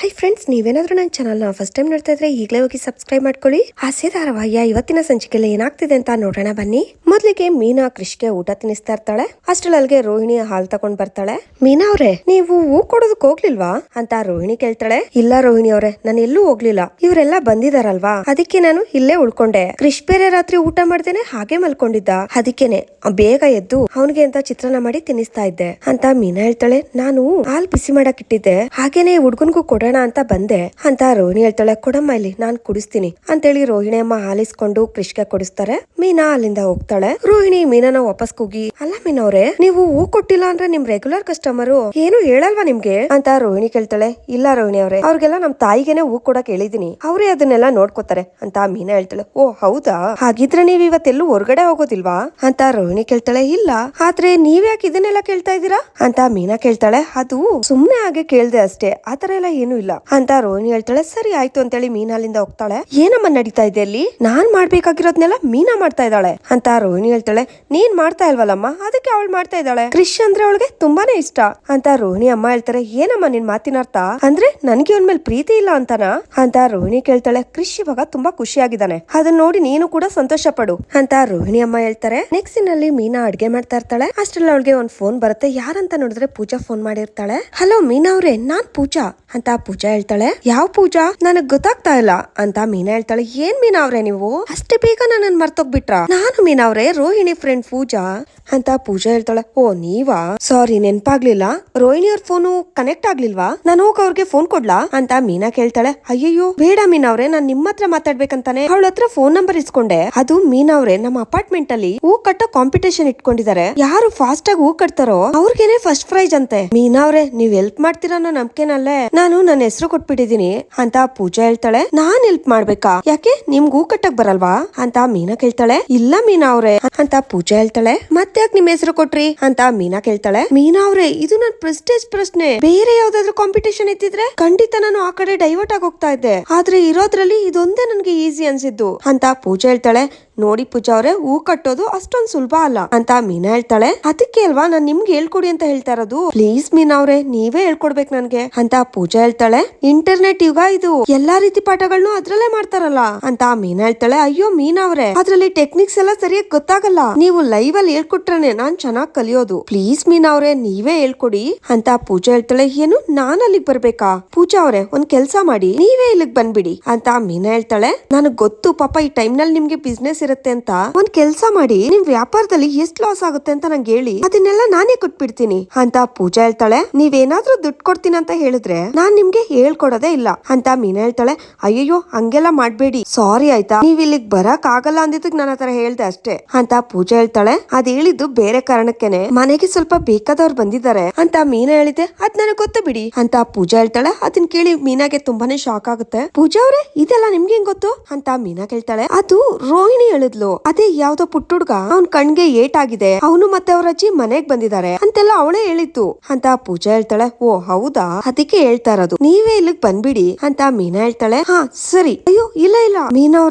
Hi friends ನೀವೇನಾದ್ರೂ ನನ್ನ ಚಾನಲ್ನ ಫಸ್ಟ್ ಟೈಮ್ ನೋಡ್ತಾ ಇದ್ರೆ ಈಗಲೇ ಹೋಗಿ ಸಬ್ಸ್ಕ್ರೈಬ್ ಮಾಡ್ಕೊಳ್ಳಿ. ಹಾಸ್ಯ ಧಾರಾವಾಹಿಯ ಇವತ್ತಿನ ಸಂಚಿಕೆಯಲ್ಲಿ ಏನಾಗ್ತಿದೆ ಅಂತ ನೋಡೋಣ ಬನ್ನಿ. ಮೊದ್ಲಿಗೆ ಮೀನಾ ಕೃಷ್ಗೆ ಊಟ ತಿನ್ನಿಸ್ತಾ ಇರ್ತಾಳೆ. ಅಷ್ಟ್ರಲ್ಲಿ ಅಲ್ಲಿಗೆ ರೋಹಿಣಿ ಹಾಲ್ ತಗೊಂಡ್ ಬರ್ತಾಳೆ. ಮೀನಾ ಅವ್ರೆ, ನೀವು ಹೂ ಕೊಡೋದಕ್ ಹೋಗ್ಲಿಲ್ವಾ? ಅಂತ ರೋಹಿಣಿ ಕೇಳ್ತಾಳೆ. ಇಲ್ಲ ರೋಹಿಣಿ ಅವ್ರೆ, ನಾನು ಎಲ್ಲೂ ಹೋಗ್ಲಿಲ್ಲ. ಇವರೆಲ್ಲ ಬಂದಿದಾರಲ್ವಾ? ಅದಕ್ಕೆ ನಾನು ಇಲ್ಲೇ ಉಳ್ಕೊಂಡೆ. ಕೃಷ್ ಬೇರೆ ರಾತ್ರಿ ಊಟ ಮಾಡ್ದೇನೆ ಹಾಗೆ ಮಲ್ಕೊಂಡಿದ್ದ. ಅದಕ್ಕೇನೆ ಬೇಗ ಎದ್ದು ಅವನಿಗೆ ಅಂತ ಚಿತ್ರಾನ್ನ ಮಾಡಿ ತಿನ್ನಿಸ್ತಾ ಇದ್ದೆ. ಅಂತ ಮೀನಾ ಹೇಳ್ತಾಳೆ, ನಾನು ಹಾಲ್ ಬಿಸಿ ಮಾಡಕ್ ಇಟ್ಟಿದ್ದೆ. ಹಾಗೇನೆ ಹುಡ್ಗನ್ಗೂ ಕೊಡೋಣ ಅಂತ ಬಂದೆ. ಅಂತ ರೋಹಿಣಿ ಹೇಳ್ತಾಳೆ, ಕೊಡಮ್ಮ ಇಲ್ಲಿ, ನಾನ್ ಕುಡಿಸ್ತೀನಿ. ಅಂತೇಳಿ ರೋಹಿಣಿ ಅಮ್ಮ ಆಲಿಸ್ಕೊಂಡು ಕೃಷ್ಗೆ ಕೊಡಿಸ್ತಾರೆ. ಮೀನಾ ಅಲ್ಲಿಂದ ಹೋಗ್ತಾಳೆ. ರೋಹಿಣಿ ಮೀನಾನ ವಾಪಸ್ ಕೂಗಿ, ಅಲ್ಲ ಮೀನವ್ರೆ, ನೀವು ಹೂ ಕೊಟ್ಟಿಲ್ಲ ಅಂದ್ರೆ ನಿಮ್ ರೆಗ್ಯುಲರ್ ಕಸ್ಟಮರ್ ಏನು ಹೇಳಲ್ವಾ ನಿಮ್ಗೆ? ಅಂತ ರೋಹಿಣಿ ಕೇಳ್ತಾಳೆ, ಇಲ್ಲ ರೋಹಿಣಿ ಅವ್ರೆ, ಅವ್ರಿಗೆಲ್ಲ ನಮ್ ತಾಯಿಗೆನೆ ಹೂ ಕೊಡಕ್ ಹೇಳಿದೀನಿ. ಅವರೇ ಅದನ್ನೆಲ್ಲ ನೋಡ್ಕೋತಾರೆ. ಅಂತ ಮೀನಾ ಹೇಳ್ತಾಳೆ, ಓ, ಹೌದಾ? ಹಾಗಿದ್ರೆ ನೀವ್ ಇವತ್ತೆಲ್ಲೂ ಹೊರಗಡೆ ಹೋಗೋದಿಲ್ವಾ ಅಂತ ರೋಹಿಣಿ ಕೇಳ್ತಾಳೆ, ಇಲ್ಲ, ಆದ್ರೆ ನೀವ್ಯಾಕೆ ಇದನ್ನೆಲ್ಲ ಕೇಳ್ತಾ ಇದೀರಾ ಅಂತ ಮೀನಾ ಕೇಳ್ತಾಳೆ, ಅದು ಸುಮ್ನೆ ಹಾಗೆ ಕೇಳ್ದೆ ಅಷ್ಟೇ. ಆತರ ಎಲ್ಲ ಏನು ಇಲ್ಲ. ಅಂತ ರೋಹಿಣಿ ಹೇಳ್ತಾಳೆ, ಸರಿ ಆಯ್ತು, ಅಂತೇಳಿ ಮೀನಾ ಅಲ್ಲಿಂದ ಹೋಗ್ತಾಳೆ. ಏನಮ್ಮ ನಡೀತಾ ಇದೆ ಅಲ್ಲಿ? ನಾನ್ ಮಾಡ್ಬೇಕಾಗಿರೋದ್ನೆಲ್ಲ ಮೀನಾ ಮಾಡ್ತಾ ಇದ್ದಾಳೆ. ಅಂತ ರೋಹಿಣಿ ಹೇಳ್ತಾಳೆ, ನೀನ್ ಮಾಡ್ತಾ ಇಲ್ವಲ್ಲಮ್ಮ, ಅದಕ್ಕೆ ಅವಳು ಮಾಡ್ತಾ ಇದ್ದಾಳೆ. ಕೃಷಿ ಅಂದ್ರೆ ಅವಳಿಗೆ ತುಂಬಾನೇ ಇಷ್ಟ. ಅಂತ ರೋಹಿಣಿ ಅಮ್ಮ ಹೇಳ್ತಾರೆ, ಏನಮ್ಮ ನಿನ್ ಮಾತಿನ ಅರ್ಥ? ಅಂದ್ರೆ ನನ್ಗೆ ಅವನ್ ಮೇಲೆ ಪ್ರೀತಿ ಇಲ್ಲ ಅಂತನಾ? ಅಂತ ರೋಹಿಣಿ ಕೇಳ್ತಾಳೆ ಕೃಷಿ ಇವಾಗ ತುಂಬಾ ಖುಷಿಯಾಗಿದ್ದಾನೆ. ಅದನ್ನ ನೋಡಿ ನೀನು ಕೂಡ ಸಂತೋಷ ಪಡು ಅಂತ ರೋಹಿಣಿ ಅಮ್ಮ ಹೇಳ್ತಾರೆ, ನೆಕ್ಸ್ಟ್ನಲ್ಲಿ ಮೀನಾ ಅಡ್ಗೆ ಮಾಡ್ತಾ ಇರ್ತಾಳೆ. ಅಷ್ಟ್ರಲ್ಲಿ ಅವಳಿಗೆ ಒಂದ್ ಫೋನ್ ಬರುತ್ತೆ. ಯಾರಂತ ನೋಡಿದ್ರೆ ಪೂಜಾ ಫೋನ್ ಮಾಡಿರ್ತಾಳೆ. ಹಲೋ ಮೀನಾ ಅವ್ರೆ, ನಾನ್ ಪೂಜಾ. ಅಂತ ಪೂಜಾ ಹೇಳ್ತಾಳೆ? ಯಾವ ಪೂಜಾ? ನನಗ್ ಗೊತ್ತಾಗ್ತಾ ಇಲ್ಲ. ಅಂತ ಮೀನಾ ಹೇಳ್ತಾಳೆ. ಏನ್ ಮೀನಾ ಅವ್ರೆ ನೀವು? ಅಷ್ಟೇ ಬೇಗ ನನ್ನ ಮರ್ತೋಗ್ಬಿಟ್ರ? ನಾನು ಮೀನಾ ಅವ್ರೆ, ರೋಹಿಣಿ ಫ್ರೆಂಡ್ ಪೂಜಾ. ಅಂತ ಪೂಜಾ ಹೇಳ್ತಾಳೆ. ಓ, ನೀವಾ? ಸಾರಿ ನೆನ್ಪಾಗ್ಲಿಲ್ಲ. ರೋಹಿಣಿ ಅವ್ರ ಫೋನು ಕನೆಕ್ಟ್ ಆಗ್ಲಿಲ್ವಾ? ನಾನು ಹೋಗ್ ಅವ್ರಿಗೆ ಫೋನ್ ಕೊಡ್ಲಾ? ಅಂತ ಮೀನಾ ಕೇಳ್ತಾಳೆ. ಅಯ್ಯಯ್ಯೋ, ಬೇಡ ಮೀನಾ ಅವ್ರೆ, ನಾನ್ ನಿಮ್ಮ ಹತ್ರ ಮಾತಾಡ್ಬೇಕಂತಾನೆ ಅವಳ ಹತ್ರ ಫೋನ್ ನಂಬರ್ ಇಸ್ಕೊಂಡೆ. ಅದು ಮೀನಾ ಅವ್ರೆ, ನಮ್ಮ ಅಪಾರ್ಟ್ಮೆಂಟ್ ಅಲ್ಲಿ ಹೂ ಕಟ್ಟೋ ಕಾಂಪಿಟೇಷನ್ ಇಟ್ಕೊಂಡಿದ್ದಾರೆ ಯಾರು ಫಾಸ್ಟ್ ಆಗಿ ಹೂ ಕಟ್ತಾರೋ ಅವ್ರಿಗೇನೆ ಫಸ್ಟ್ ಪ್ರೈಸ್ ಅಂತೆ. ಮೀನಾ ಅವ್ರೆ, ನೀವ್ ಹೆಲ್ಪ್ ಮಾಡ್ತೀರಾ ಅನ್ನೋ ನಂಬಿಕೆನಲ್ಲೇ? ನಾನು ನನ್ನ ಹೆಸರು ಕೊಟ್ಬಿಟ್ಟಿದೀನಿ ಅಂತ ಪೂಜಾ ಹೇಳ್ತಾಳೆ. ನಾನ್ ಹೆಲ್ಪ್ ಮಾಡ್ಬೇಕಾ? ಯಾಕೆ? ನಿಮ್ಗೂ ಕಟ್ಟಕ್ ಬರಲ್ವಾ? ಅಂತ ಮೀನಾ ಕೇಳ್ತಾಳೆ. ಇಲ್ಲ ಮೀನಾ ಅವ್ರೆ, ಅಂತ ಪೂಜಾ ಹೇಳ್ತಾಳೆ. ಮತ್ತೆ ಯಾಕೆ ನಿಮ್ ಹೆಸರು ಕೊಟ್ರಿ? ಅಂತ ಮೀನಾ ಕೇಳ್ತಾಳೆ. ಮೀನಾ ಅವ್ರೆ, ಇದು ನನ್ ಪ್ರೆಸ್ಟೇಜ್ ಪ್ರಶ್ನೆ. ಬೇರೆ ಯಾವ್ದಾದ್ರು ಕಾಂಪಿಟೇಷನ್ ಇತ್ತಿದ್ರೆ ಖಂಡಿತ ನಾನು ಆ ಕಡೆ ಡೈವರ್ಟ್ ಆಗಿ ಹೋಗ್ತಾ ಇದ್ದೆ. ಆದ್ರೆ ಇರೋದ್ರಲ್ಲಿ ಇದೊಂದೇ ನನ್ಗೆ ಈಸಿ ಅನ್ಸಿದ್ದು, ಅಂತ ಪೂಜಾ ಹೇಳ್ತಾಳೆ. ನೋಡಿ ಪೂಜಾ ಅವ್ರೆ, ಹೂ ಕಟ್ಟೋದು ಅಷ್ಟೊಂದ್ ಸುಲಭ ಅಲ್ಲ. ಅಂತ ಮೀನಾ ಹೇಳ್ತಾಳೆ. ಅದಕ್ಕೆ ಅಲ್ವಾ ನಾನ್ ನಿಮ್ಗೆ ಹೇಳ್ಕೊಡಿ ಅಂತ ಹೇಳ್ತಾ ಇರೋದು. ಪ್ಲೀಸ್ ಮೀನಾ ಅವ್ರೆ, ನೀವೇ ಹೇಳ್ಕೊಡ್ಬೇಕು ನನ್ಗೆ, ಅಂತ ಪೂಜಾ ಹೇಳ್ತಾಳೆ. ಇಂಟರ್ನೆಟ್ ಯುಗ ಇದು. ಎಲ್ಲಾ ರೀತಿ ಪಾಠಗಳನ್ನು ಅದ್ರಲ್ಲೇ ಮಾಡ್ತಾರಲ್ಲ, ಅಂತ ಮೀನಾ ಹೇಳ್ತಾಳೆ. ಅಯ್ಯೋ ಮೀನಾ ಅವ್ರೆ, ಅದ್ರಲ್ಲಿ ಟೆಕ್ನಿಕ್ಸ್ ಎಲ್ಲ ಸರಿಯಾಗಿ ಗೊತ್ತಾಗಲ್ಲ. ನೀವು ಲೈವ್ ಅಲ್ಲಿ ಹೇಳ್ಕೊಟ್ರೇನೆ ನಾನ್ ಚೆನ್ನಾಗ್ ಕಲಿಯೋದು. ಪ್ಲೀಸ್ ಮೀನಾ ಅವ್ರೆ, ನೀವೇ ಹೇಳ್ಕೊಡಿ, ಅಂತ ಪೂಜಾ ಹೇಳ್ತಾಳೆ. ಏನು ನಾನ್ ಅಲ್ಲಿಗ್ ಬರ್ಬೇಕಾ? ಪೂಜಾ ಅವ್ರೆ, ಒಂದ್ ಕೆಲ್ಸ ಮಾಡಿ, ನೀವೇ ಇಲ್ಲಿಗ್ ಬಂದ್ಬಿಡಿ, ಅಂತ ಮೀನಾ ಹೇಳ್ತಾಳೆ. ನನಗ್ ಗೊತ್ತು ಪಾಪ ಈ ಟೈಮ್ನಲ್ಲಿ ನಿಮ್ಗೆ ಬಿಸ್ನೆಸ್ ಇರುತ್ತೆ ಅಂತ ಒಂದ್ ಕೆಲ್ಸ ಮಾಡಿ ನಿಮ್ ವ್ಯಾಪಾರದಲ್ಲಿ ಎಷ್ಟ್ ಲಾಸ್ ಆಗುತ್ತೆ ಅಂತ ನಂಗೆ ಹೇಳಿ ಅದನ್ನೆಲ್ಲ ನಾನೇ ಕೊಟ್ಬಿಡ್ತೀನಿ. ಅಂತ ಪೂಜಾ ಹೇಳ್ತಾಳೆ. ನೀವೇನಾದ್ರೂ ದುಡ್ಡು ಕೊಡ್ತೀನಿ ಅಂತ ಹೇಳಿದ್ರೆ ನಾನ್ ನಿಮ್ಗೆ ಹೇಳ್ಕೊಡೋದೇ ಇಲ್ಲ. ಅಂತ ಮೀನಾ ಹೇಳ್ತಾಳೆ. ಅಯ್ಯಯ್ಯೋ, ಹಂಗೆಲ್ಲ ಮಾಡ್ಬೇಡಿ. ಸಾರಿ ಆಯ್ತಾ. ನೀವ್ ಇಲ್ಲಿಗ್ ಬರಕ್ ಆಗಲ್ಲ ಅಂದಿದ್ದಕ್ ನನ್ನ ಆತರ ಹೇಳ್ದೆ ಅಷ್ಟೇ. ಅಂತ ಪೂಜಾ ಹೇಳ್ತಾಳೆ. ಅದ್ ಹೇಳಿದ್ದು ಬೇರೆ ಕಾರಣಕ್ಕೆನೆ. ಮನೆಗೆ ಸ್ವಲ್ಪ ಬೇಕಾದವ್ರು ಬಂದಿದ್ದಾರೆ. ಅಂತ ಮೀನಾ ಹೇಳಿದೆ ಅದ್ ನನಗ್ ಗೊತ್ತು ಬಿಡಿ. ಅಂತ ಪೂಜಾ ಹೇಳ್ತಾಳೆ. ಅದನ್ ಕೇಳಿ ಮೀನಾಗೆ ತುಂಬಾನೇ ಶಾಕ್ ಆಗುತ್ತೆ. ಪೂಜಾ ಅವ್ರೆ, ಇದೆಲ್ಲ ನಿಮ್ಗೆ ಗೊತ್ತು? ಅಂತ ಮೀನಾ ಕೇಳ್ತಾಳೆ. ಅದು ರೋಹಿಣಿ ಹೇಳಿದ್ಲು, ಅದೇ ಯಾವ್ದೋ ಪುಟ್ಟುಡ್ಗ, ಅವ್ನ್ ಕಣ್ಗೆ ಏಟಾಗಿದೆ. ಅವನು ಮತ್ತೆ ಅವ್ರ ಅಜ್ಜಿ ಮನೆಗ್ ಬಂದಿದ್ದಾರೆ ಅಂತೆಲ್ಲ ಅವಳೇ ಹೇಳಿತ್ತು. ಅಂತ ಪೂಜಾ ಹೇಳ್ತಾಳೆ, ಓ, ಹೌದಾ? ಅದಕ್ಕೆ ಹೇಳ್ತಾ ಇರೋದು. ನೀವೇ ಇಲ್ಲಿಗ್ ಬಂದ್ಬಿಡಿ. ಅಂತ ಮೀನಾ ಹೇಳ್ತಾಳೆ, ಹಾ, ಸರಿ. ಅಯ್ಯೋ, ಇಲ್ಲ ಇಲ್ಲ. ಮೀನಾ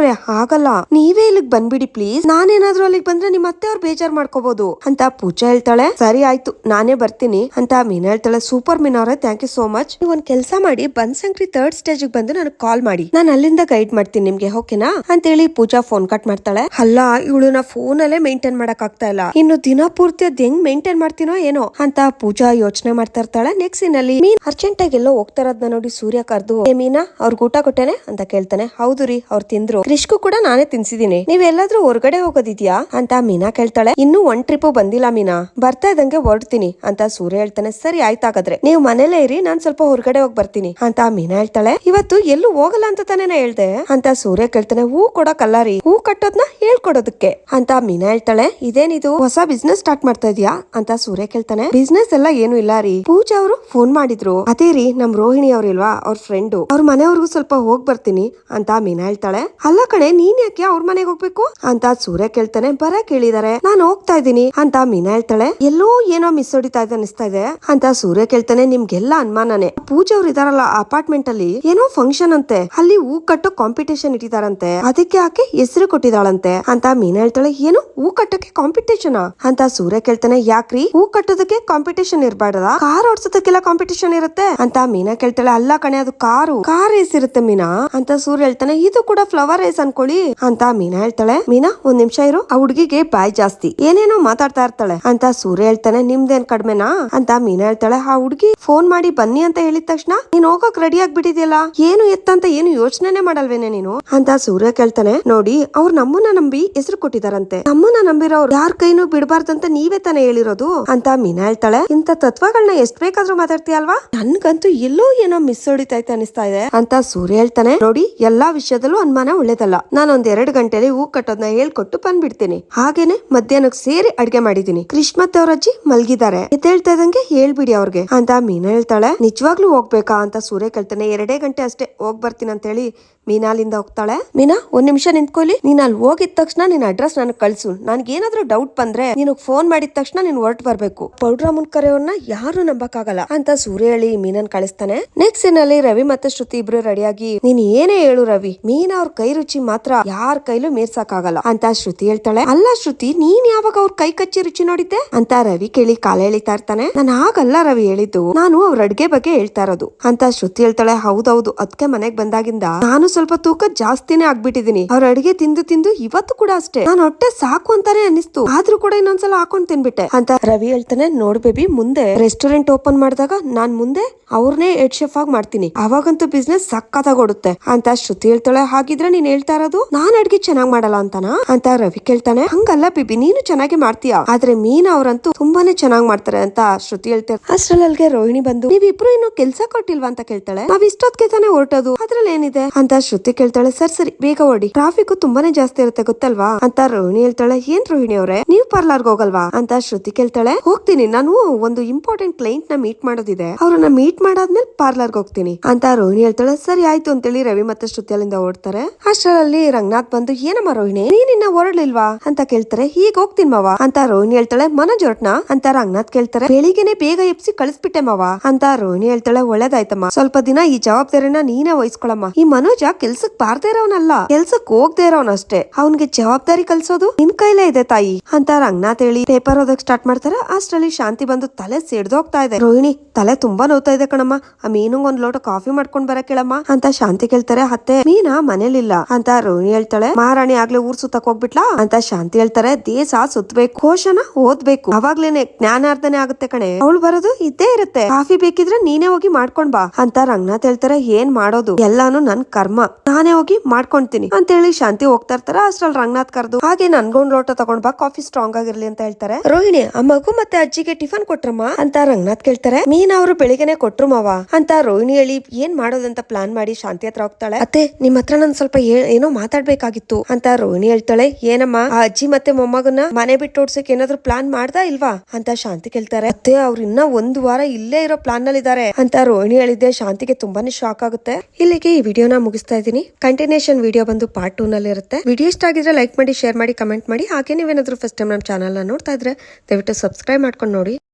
ಆಗಲ್ಲ ನೀವೇ ಇಲ್ಲಿಗ್ ಬಂದ್ಬಿಡಿ ಪ್ಲೀಸ್. ನಾನೇನಾದ್ರೂ ಅಲ್ಲಿಗ್ ಬಂದ್ರೆ ನಿಮ್ ಅತ್ತೆ ಅವ್ರ ಬೇಜಾರ್ ಮಾಡ್ಕೋಬಹುದು ಅಂತ ಪೂಜಾ ಹೇಳ್ತಾಳೆ, ಸರಿ, ಆಯ್ತು. ನಾನೇ ಬರ್ತೀನಿ. ಅಂತ ಮೀನಾ ಹೇಳ್ತಾಳೆ, super Meena thank you so much ನೀವ್ ಒಂದ್ ಕೆಲಸ ಮಾಡಿ ಬನ್ಸಂಕ್ರಿ ತರ್ಡ್ ಸ್ಟೇಜ್ ಬಂದು ನನಗೆ ಕಾಲ್ ಮಾಡಿ. ನಾನು ಅಲ್ಲಿಂದ ಗೈಡ್ ಮಾಡ್ತೀನಿ ನಿಮ್ಗೆ ಓಕೆನಾ ಅಂತೇಳಿ ಪೂಜಾ ಫೋನ್ ಕಟ್ ಮಾಡ್ತಾಳೆ. ಅಲ್ಲ, ಇವಳನ್ನ ಫೋನ್ ಅಲ್ಲೇ ಮೇಂಟೈನ್ ಮಾಡಕ್ ಆಗ್ತಾ ಇಲ್ಲ. ಇನ್ನು ದಿನ ಪೂರ್ತಿ ಅದ್ ಹೆಂಗ್ ಮೇಂಟೈನ್ ಮಾಡ್ತೀನೋ ಏನೋ ಅಂತ ಪೂಜಾ ಯೋಚನೆ ಮಾಡ್ತಾ ಇರ್ತಾಳೆ. ನೆಕ್ಸ್ಟ್ ಸೀನಲ್ಲಿ ಮೀನ್ ಅರ್ಜೆಂಟ್ ಆಗಿ ಎಲ್ಲೋ ಹೋಗ್ತಾ ಇರೋದ್ನ ನೋಡಿ ಸೂರ್ಯ ಕರೆದು, ಏ ಮೀನಾ, ಅವ್ರಿಗೆ ಊಟ ಕೊಟ್ಟೆನೆ? ಅಂತ ಕೇಳ್ತಾನೆ. ಹೌದು ರೀ, ಅವ್ರು ತಿಂದ್ರು. ಕ್ರಿಶ್ಗೂ ಕೂಡ ನಾನೇ ತಿನ್ಸಿದೀನಿ. ನೀವೆಲ್ಲಾದ್ರೂ ಹೊರಗಡೆ ಹೋಗೋದಿದ್ಯಾ? ಅಂತ ಮೀನಾ ಕೇಳ್ತಾಳೆ. ಇನ್ನು ಒನ್ ಟ್ರಿಪ್ ಬಂದಿಲ್ಲ ಮೀನಾ. ಬರ್ತಾ ಇದ್ದಂಗೆ ಹೊರಡ್ತೀನಿ, ಅಂತ ಸೂರ್ಯ ಹೇಳ್ತಾನೆ. ಸರಿ, ಆಯ್ತಾಗಾದ್ರೆ. ನೀವು ಮನೇಲೆ ಇರಿ, ನಾನ್ ಸ್ವಲ್ಪ ಹೊರಗಡೆ ಹೋಗಿ ಬರ್ತೀನಿ, ಅಂತ ಮೀನಾ ಹೇಳ್ತಾಳೆ. ಇವತ್ತು ಎಲ್ಲೂ ಹೋಗಲ್ಲ ಅಂತ ತಾನೇ ಹೇಳ್ದೆ? ಅಂತ ಸೂರ್ಯ ಕೇಳ್ತಾನೆ. ಹೂ ಕೊಡಕ್ಕಲ್ಲ ರೀ. ಹೂ ಕಟ್ಟೋದ್ನ ಹೇಳ್ಕೊಡೋದಕ್ಕೆ. ಅಂತ ಮೀನಾ ಹೇಳ್ತಾಳೆ, ಇದೇನಿದು? ಹೊಸ ಬಿಸ್ನೆಸ್ ಸ್ಟಾರ್ಟ್ ಮಾಡ್ತಾ ಇದೀಯಾ? ಅಂತ ಸೂರ್ಯ ಕೇಳ್ತಾನೆ ಬಿಸ್ನೆಸ್ ಎಲ್ಲ ಏನು ಇಲ್ಲ ರೀ. ಪೂಜಾ ಅವರು ಫೋನ್ ಮಾಡಿದ್ರು, ಅದೇ ರೀ, ನಮ್ ರೋಹಿಣಿ ಅವ್ರಿಲ್ವಾ? ಅವ್ರ ಫ್ರೆಂಡು ಅವ್ರ ಮನೆಯವ್ರಿಗೂ ಸ್ವಲ್ಪ ಹೋಗ್ ಬರ್ತೀನಿ, ಅಂತ ಮೀನಾ ಹೇಳ್ತಾಳೆ, ಅಲ್ಲ ಕಣೆ, ನೀನ್ ಯಾಕೆ ಅವ್ರ ಮನೆಗೆ ಹೋಗ್ಬೇಕು? ಅಂತ ಸೂರ್ಯ ಕೇಳ್ತಾನೆ, ಬರ ಕೇಳಿದಾರೆ, ನಾನು ಹೋಗ್ತಾ ಇದ್ದೀನಿ, ಅಂತ ಮೀನಾ ಹೇಳ್ತಾಳೆ, ಎಲ್ಲೋ ಏನೋ ಮಿಸ್ ಹೊಡಿತಾ ಇದೆ ಅನಿಸ್ತಾ ಇದೆ, ಅಂತ ಸೂರ್ಯ ಕೇಳ್ತಾನೆ, ನಿಮ್ಗೆಲ್ಲ ಅನುಮಾನನೇ? ಪೂಜಾ ಅವ್ರು ಇದಾರಲ್ಲ ಅಪಾರ್ಟ್ಮೆಂಟ್ ಅಲ್ಲಿ, ಏನೋ ಫಂಕ್ಷನ್ ಅಂತೆ, ಅಲ್ಲಿ ಹೂ ಕಟ್ಟೋ ಕಾಂಪಿಟೇಷನ್ ಇಟ್ಟಿದಾರಂತೆ, ಅದಕ್ಕೆ ಆಕೆ ಹೆಸರು ಕೊಟ್ಟಿದ್ದಾಳಂತೆ. ಇದಾರಂತೆ ಅಂತ ಮೀನಾ ಹೇಳ್ತಾಳೆ ಏನು? ಹೂ ಕಟ್ಟಕ್ಕೆ ಕಾಂಪಿಟೇಷನ್ ಅಂತ ಸೂರ್ಯ ಕೇಳ್ತಾನೆ, ಯಾಕ್ರಿ? ಹೂ ಕಟ್ಟೋದಕ್ಕೆ ಕಾಂಪಿಟೇಷನ್ ಇರ್ಬಾರ್ದ? ಕಾರ್ ಓಡಿಸೋದಕ್ಕೆಲ್ಲ ಕಾಂಪಿಟೇಷನ್ ಇರುತ್ತೆ? ಅಂತ ಮೀನಾ ಕೇಳ್ತಾಳೆ, ಅಲ್ಲ ಕಣೆ, ಅದು ಕಾರು. ಕಾರ್ ರೇಸ್ ಇರುತ್ತೆ ಮೀನಾ? ಅಂತ ಸೂರ್ಯ ಹೇಳ್ತಾನೆ, ಇದು ಕೂಡ ಫ್ಲವರ್ ರೇಸ್ ಅನ್ಕೊಳ್ಳಿ. ಅಂತ ಮೀನಾ ಹೇಳ್ತಾಳೆ, ಮೀನಾ, ಒಂದ್ ನಿಮಿಷ ಇರು, ಆ ಹುಡುಗಿಗೆ ಬಾಯ್ ಜಾಸ್ತಿ. ಏನೇನೋ ಮಾತಾಡ್ತಾ ಇರ್ತಾಳೆ. ಅಂತ ಸೂರ್ಯ ಹೇಳ್ತಾನೆ, ನಿಮ್ದೇನ್ ಕಡಿಮೆನಾ? ಅಂತ ಮೀನಾ ಹೇಳ್ತಾಳೆ, ಆ ಹುಡುಗಿ ಫೋನ್ ಮಾಡಿ ಬನ್ನಿ ಅಂತ ಹೇಳಿದ ತಕ್ಷಣ, ನೀನ್ ಹೋಗಕ್ ರೆಡಿ ಆಗ್ಬಿಟ್ಟಿದ್ಯಲ್ಲ? ಏನು ಎತ್ತಂತ ಏನು ಯೋಚನೆ ಮಾಡಲ್ವೇನೆ ನೀನು? ಅಂತ ಸೂರ್ಯ ಕೇಳ್ತಾನೆ, ನೋಡಿ, ಅವ್ರು ನಮ್ಮನ್ನ ನಂಬಿ ಹೆಸರು ಕೊಟ್ಟಿದಾರಂತೆ. ನಮ್ಮನ್ನ ನಂಬಿರೋರು ಯಾರ ಕೈನೂ ಬಿಡಬಾರ್ದಂತ ನೀವೇ ತಾನೇ ಹೇಳಿರೋದು? ಅಂತ ಮೀನಾ ಹೇಳ್ತಾಳೆ. ಇಂತ ತತ್ವಗಳನ್ನ ಎಷ್ಟ್ ಬೇಕಾದ್ರೂ ಮಾತಾಡ್ತೀಯಲ್ವಾ? ನನ್ಗಂತೂ ಎಲ್ಲೋ ಏನೋ ಮಿಸ್ ಹೊಡಿತೈತೆ ಅನಿಸ್ತಾ ಇದೆ ಅಂತ ಸೂರ್ಯ ಹೇಳ್ತಾನೆ. ನೋಡಿ, ಎಲ್ಲಾ ವಿಷಯದಲ್ಲೂ ಅನುಮಾನ ಒಳ್ಳೇದಲ್ಲ. ನಾನು ಒಂದ್ ಎರಡು ಗಂಟೆಲಿ ಹೂ ಕಟ್ಟೋದ್ನ ಹೇಳ್ಕೊಟ್ಟು ಬಂದ್ಬಿಡ್ತೀನಿ. ಹಾಗೇನೆ ಮಧ್ಯಾಹ್ನಕ್ ಸೇರಿ ಅಡ್ಗೆ ಮಾಡಿದೀನಿ. ಕೃಷ್ಣ ಅಜ್ಜಿ ಮಲ್ಗಿದ್ದಾರೆ. ಹೇಳ್ತಾ ಇದಂಗೆ ಹೇಳ್ಬಿಡಿ ಅವ್ರಿಗೆ ಅಂತ ಮೀನಾ ಹೇಳ್ತಾಳೆ. ನಿಜವಾಗ್ಲೂ ಹೋಗ್ಬೇಕಾ ಅಂತ ಸೂರ್ಯ ಕೇಳ್ತಾನೆ. ಎರಡೇ ಗಂಟೆ ಅಷ್ಟೇ ಹೋಗ್ ಬರ್ತೀನಿ ಅಂತ ಹೇಳಿ ಮೀನಾಲಿಂದ ಹೋಗ್ತಾಳೆ. ಮೀನಾ, ಒಂದ್ ನಿಮಿಷ ನಿಂತ್ಕೊಳ್ಳಿ. ನೀನ್ ಅಲ್ಲಿ ಹೋಗಿದ ತಕ್ಷಣ ನಿನ್ ಅಡ್ರೆಸ್ ನನಗೆ ಕಳ್ಸು. ನನ್ಗೆ ಏನಾದ್ರೂ ಡೌಟ್ ಬಂದ್ರೆ ನಿನಗೆ ಫೋನ್ ಮಾಡಿದ ತಕ್ಷಣ ನೀನ್ ಹೊರಟು ಬರ್ಬೇಕು. ಪೌಡ್ರಾಮನ್ ಕರೆಯವ್ರನ್ನ ಯಾರು ನಂಬಕ್ಕಾಗಲ್ಲ. ಅಂತ ಸೂರ್ಯ ಹೇಳಿ ಮೀನನ್ ಕಳಿಸ್ತಾನೆ. ನೆಕ್ಸ್ಟ್ ಸೀನ್ ಅಲ್ಲಿ ರವಿ ಮತ್ತೆ ಶ್ರುತಿ ಇಬ್ರು ರೆಡಿಯಾಗಿ ನೀನ್ ಏನೇ ಹೇಳು ರವಿ, ಮೀನ್ ಅವ್ರ ಕೈ ರುಚಿ ಮಾತ್ರ ಯಾರ ಕೈಲೂ ಮೀರ್ಸಕ್ಕಾಗಲ್ಲ ಅಂತ ಶ್ರುತಿ ಹೇಳ್ತಾಳೆ. ಅಲ್ಲ ಶ್ರುತಿ, ನೀನ್ ಯಾವಾಗ ಅವ್ರ ಕೈ ಕಚ್ಚಿ ರುಚಿ ನೋಡಿದ್ದೆ? ಅಂತ ರವಿ ಕೇಳಿ ಕಾಲ ಎಳಿತಾ ಇರ್ತಾನೆ. ನಾನು ಆಗಲ್ಲ ರವಿ ಹೇಳಿದ್ದು, ನಾನು ಅವ್ರ ಅಡ್ಗೆ ಬಗ್ಗೆ ಹೇಳ್ತಾ ಇರೋದು ಅಂತ ಶ್ರುತಿ ಹೇಳ್ತಾಳೆ. ಹೌದೌದು ಅದಕ್ಕೆ ಮನೆಗ್ ಬಂದಾಗಿಂದ ನಾನು ಸ್ವಲ್ಪ ತೂಕ ಜಾಸ್ತಿನೇ ಆಗ್ಬಿಟ್ಟಿದೀನಿ. ಅವ್ರ ಅಡಿಗೆ ತಿಂದು ತಿಂದು ಇವತ್ತು ಕೂಡ ಅಷ್ಟೇ. ನಾನು ಹೊಟ್ಟೆ ಸಾಕು ಅಂತಾನೆ ಅನಿಸ್ತು ಆದ್ರೂ ಕೂಡ ಇನ್ನೊಂದ್ಸಲ ಹಾಕೊಂಡ್ ತಿನ್ಬಿಟ್ಟೆ. ಅಂತ ರವಿ ಹೇಳ್ತಾನೆ, ನೋಡ್ ಬೇಬಿ ಮುಂದೆ ರೆಸ್ಟೋರೆಂಟ್ ಓಪನ್ ಮಾಡಿದಾಗ ನಾನ್ ಮುಂದೆ ಅವ್ರನ್ನೇ ಹೆಡ್ ಶೆಫ್ ಆಗಿ ಮಾಡ್ತೀನಿ. ಅವಾಗಂತೂ ಬಿಸ್ನೆಸ್ ಸಕ್ಕತ್ತಾಗ್ ಓಡುತ್ತೆ. ಅಂತ ಶ್ರುತಿ ಹೇಳ್ತಾಳೆ. ಹಾಗಿದ್ರೆ ನೀನ್ ಹೇಳ್ತಾ ಇರೋದು, ನಾನ್ ಅಡ್ಗೆ ಚೆನ್ನಾಗ್ ಮಾಡಲ್ಲ ಅಂತಾನ? ಅಂತ ರವಿ ಕೇಳ್ತಾನೆ. ಹಂಗಲ್ಲ ಬಿಬಿ ನೀನು ಚೆನ್ನಾಗಿ ಮಾಡ್ತೀಯಾ? ಆದ್ರೆ ಮೀನ್ ಅವ್ರಂತೂ ತುಂಬಾನೇ ಚೆನ್ನಾಗ್ ಮಾಡ್ತಾರೆ ಅಂತ ಶ್ರುತಿ ಹೇಳ್ತಾರೆ ಅಷ್ಟ್ರಲ್ಲಿ ರೋಹಿಣಿ ಬಂದು, ನೀವಿಬ್ರು ಇನ್ನು ಕೆಲ್ಸ ಕೊಟ್ಟಿಲ್ವಾ? ಅಂತ ಕೇಳ್ತಾಳೆ. ನಾವ್ ಇಷ್ಟೊತ್ತಿಗೆ ತಾನೇ ಹೊರಟೋದು. ಅದ್ರಲ್ಲಿ ಏನಿದೆ ಅಂತ ಶ್ರುತಿ ಕೇಳ್ತಾಳೆ. ಸರ್, ಸರಿ, ಬೇಗ ಓಡಿ. ಟ್ರಾಫಿಕ್ ತುಂಬಾನೇ ಜಾಸ್ತಿ ಇರುತ್ತೆ ಗೊತ್ತಲ್ವಾ? ಅಂತ ರೋಹಿಣಿ ಹೇಳ್ತಾಳೆ, ಏನ್ ರೋಹಿಣಿ ಅವ್ರೆ, ನೀವು ಪಾರ್ಲರ್ಗೆ ಹೋಗಲ್ವಾ? ಅಂತ ಶ್ರುತಿ ಕೇಳ್ತಾಳೆ, ಹೋಗ್ತೀನಿ, ನಾನು ಒಂದು ಇಂಪಾರ್ಟೆಂಟ್ ಕ್ಲೈಂಟ್ನ ಮೀಟ್ ಮಾಡೋದಿದೆ. ಅವ್ರನ್ನ ಮೀಟ್ ಮಾಡಾದ್ಮೇಲೆ ಪಾರ್ಲರ್ಗೆ ಹೋಗ್ತೀನಿ. ಅಂತ ರೋಹಿಣಿ ಹೇಳ್ತಾಳೆ, ಸರಿ ಆಯ್ತು ಅಂತೇಳಿ ರವಿ ಮತ್ತೆ ಶ್ರುತಿ ಅಲ್ಲಿಂದ ಓಡ್ತಾರೆ. ಅಷ್ಟರಲ್ಲಿ ರಂಗನಾಥ್ ಬಂದು, ಏನಮ್ಮ ರೋಹಿಣಿ ನೀನಿನ್ನ ಹೊರಡ್ಲಿಲ್ವಾ ಅಂತ ಕೇಳ್ತಾರೆ ಈಗ ಹೋಗ್ತೀನಿ ಮಾವ. ಅಂತ ರೋಹಿಣಿ ಹೇಳ್ತಾಳೆ, ಮನೋಜ್ ಹೊರಟ್ನ? ಅಂತ ರಂಗನಾಥ್ ಕೇಳ್ತಾರೆ, ಬೆಳಿಗ್ಗೆನೆ ಬೇಗ ಎಪ್ಸಿ ಕಳಿಸ್ಬಿಟ್ಟೆ ಮಾವ. ಅಂತ ರೋಹಿಣಿ ಹೇಳ್ತಾಳೆ, ಒಳ್ಳೇದಾಯ್ತಮ್ಮ. ಸ್ವಲ್ಪ ದಿನ ಈ ಜವಾಬ್ದಾರಿನ ನೀನೇ ವಹಿಸ್ಕೊಳಮ್ಮ. ಈ ಮನೋಜ ಕೆಲ್ಸಕ್ ಬಾರ್ದೇ ಇರೋನಲ್ಲ, ಕೆಲ್ಸಕ್ ಹೋಗ್ದೇ ಇರೋನಷ್ಟೇ. ಅವನ್ಗೆ ಜವಾಬ್ದಾರಿ ಕಲ್ಸೋದು ನಿನ್ ಕೈಲೇ ಇದೆ ತಾಯಿ. ಅಂತ ರಂಗನಾಥ್ ಹೇಳಿ ಪೇಪರ್ ಓದಕ್ ಸ್ಟಾರ್ಟ್ ಮಾಡ್ತಾರ. ಅಷ್ಟರಲ್ಲಿ ಶಾಂತಿ ಬಂದು ತಲೆ ಸಿಡ್ದೋಗ್ತಾ ಇದೆ. ರೋಹಿಣಿ, ತಲೆ ತುಂಬಾ ನೋತಾ ಇದೆ ಕಣಮ್ಮ. ಆ ಮೀನುಂಗ್ ಒಂದ್ ಲೋಟ ಕಾಫಿ ಮಾಡ್ಕೊಂಡ್ ಬರ ಹೇಳಮ್ಮ ಅಂತ ಶಾಂತಿ ಕೇಳ್ತಾರೆ. ಅತ್ತೆ, ಮೀನಾ ಮನೇಲಿಲ್ಲ ಅಂತ ರೋಹಿಣಿ ಹೇಳ್ತಾಳೆ. ಮಹಾರಾಣಿ ಆಗ್ಲೇ ಊರ್ ಸುತ್ತಕ್ ಹೋಗ್ಬಿಟ್ಲಾ ಅಂತ ಶಾಂತಿ ಹೇಳ್ತಾರೆ. ದೇಶ ಸುತ್ತಬೇಕು ಕೋಶನ ಓದ್ಬೇಕು. ಅವಾಗ್ಲೇನೆ ಜ್ಞಾನಾರ್ಧನೆ ಆಗುತ್ತೆ ಕಣೆ. ಅವಳು ಬರೋದು ಇದ್ದೇ ಇರುತ್ತೆ. ಕಾಫಿ ಬೇಕಿದ್ರೆ ನೀನೇ ಹೋಗಿ ಮಾಡ್ಕೊಂಡ್ ಬಾ ಅಂತ ರಂಗನಾಥ್ ಹೇಳ್ತಾರೆ. ಏನ್ ಮಾಡೋದು? ಎಲ್ಲಾನು ನನ್ ಕರ್ಮ. ನಾನೇ ಹೋಗಿ ಮಾಡ್ಕೊಂತೀನಿ ಅಂತ ಹೇಳಿ ಶಾಂತಿ ಹೋಗ್ತಾ ಇರ್ತಾರ. ಅಷ್ಟ್ರಲ್ಲಿ ರಂಗನಾಥ್ ಕರೆದು ಹಾಗೆ ನನ್ಗೊಂದ್ ಲೋಟ ತಗೊಂಡ್ ಬಾ ಕಾಫಿ ಸ್ಟ್ರಾಂಗ್ ಆಗಿರ್ಲಿ ಅಂತ ಹೇಳ್ತಾರೆ. ರೋಹಿಣಿ, ಆ ಮತ್ತೆ ಅಜ್ಜಿಗೆ ಟಿಫನ್ ಕೊಟ್ರಮ್ಮ? ಅಂತ ರಂಗನಾಥ್ ಕೇಳ್ತಾರೆ. ಮೀನ್ ಅವರು ಬೆಳಿಗ್ಗೆನೆ ಕೊಟ್ರು ಮಾವ. ಅಂತ ರೋಹಿಣಿ ಹೇಳಿ, ಏನ್ ಮಾಡೋದಂತ ಪ್ಲಾನ್ ಮಾಡಿ ಶಾಂತಿ ಹತ್ರ ಹೋಗ್ತಾಳೆ. ಅತ್ತೆ, ನಿಮ್ ಹತ್ರ ನನ್ ಸ್ವಲ್ಪ ಏನೋ ಮಾತಾಡ್ಬೇಕಾಗಿತ್ತು, ಅಂತ ರೋಹಿಣಿ ಹೇಳ್ತಾಳೆ. ಏನಮ್ಮ, ಆ ಅಜ್ಜಿ ಮತ್ತೆ ಮೊಮ್ಮಗನ ಮನೆ ಬಿಟ್ಟು ಓಡ್ಸಕ್ ಏನಾದ್ರು ಪ್ಲಾನ್ ಮಾಡ್ದಾ ಇಲ್ವಾ? ಅಂತ ಶಾಂತಿ ಕೇಳ್ತಾರೆ. ಅತ್ತೆ, ಅವ್ರು ಇನ್ನ ಒಂದು ವಾರ ಇಲ್ಲೇ ಇರೋ ಪ್ಲಾನ್ನಲ್ಲಿ ಇದಾರೆ ಅಂತ ರೋಹಿಣಿ ಹೇಳಿದ್ದೆ. ಶಾಂತಿಗೆ ತುಂಬಾನೇ ಶಾಕ್ ಆಗುತ್ತೆ. ಇಲ್ಲಿಗೆ ಈ ವಿಡಿಯೋನ ಮುಗಿಸ್ತಾ ಇದ್ದೀನಿ. ಕಂಟಿನ್ಯೂಷನ್ ವಿಡಿಯೋ ಬಂದು ಪಾರ್ಟ್ ಟೂ ನಲ್ಲಿ ಇರುತ್ತೆ ವಿಡಿಯೋ ಇಷ್ಟ ಆಗಿದ್ರೆ ಲೈಕ್ ಮಾಡಿ ಶೇರ್ ಮಾಡಿ ಕಮೆಂಟ್ ಮಾಡಿ. ಹಾಗೆ ನೀವೇನಾದರೂ ಫಸ್ಟ್ ಟೈಮ್ ನಮ್ಮ ಚಾನಲ್ನ ನೋಡ್ತಾ ಇದ್ರೆ ದಯವಿಟ್ಟು ಸಬ್ಸ್ಕ್ರೈಬ್ ಮಾಡ್ಕೊಂಡು ನೋಡಿ.